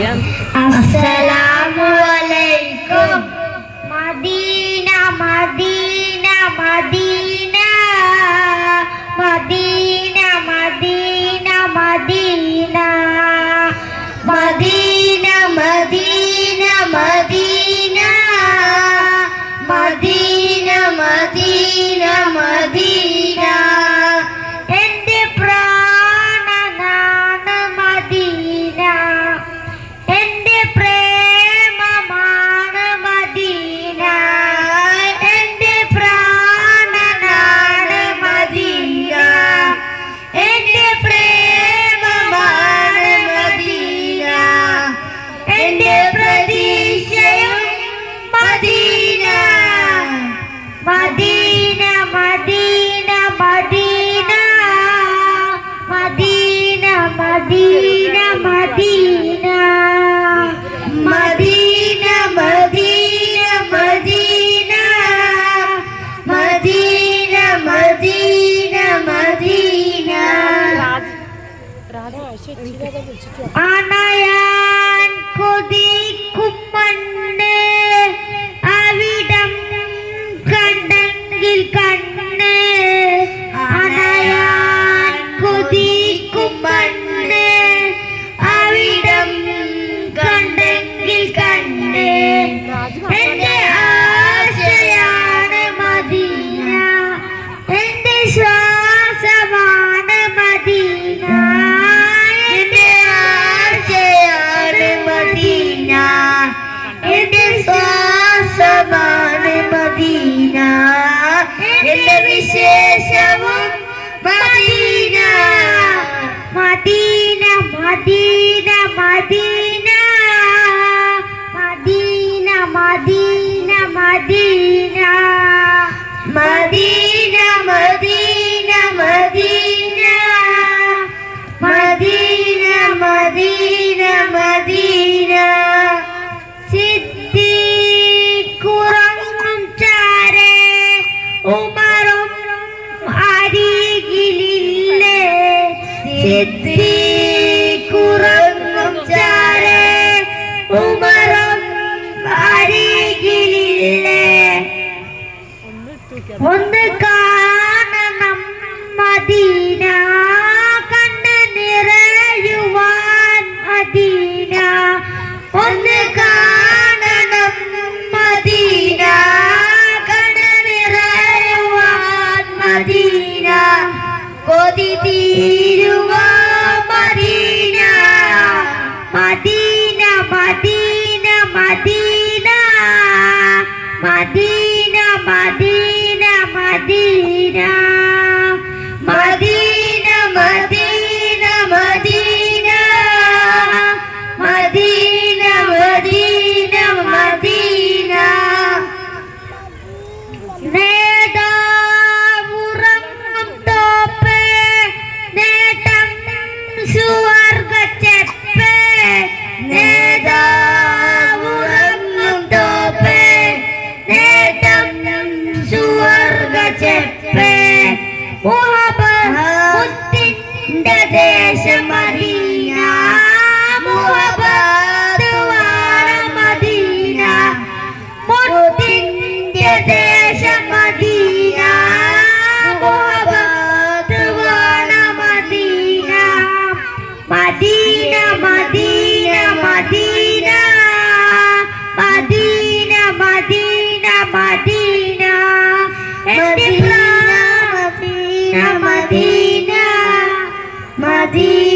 I said. ആണയാൻ കൊതിക്കുമ്മണ്ണ വിശേഷവും മദീന മദീന മദീന മദീന എത്തി കുറങ്ങും ചാരേ ഉമറും അരികിലില്ലേ? ഒന്ന് കാണണം മദീന കണ്ട് നിറയുവാൻ മദീന. ഒന്ന് കാണണം മദീന കണ്ട് നിറയുവാൻ Medina Medina Medina Medina. Be.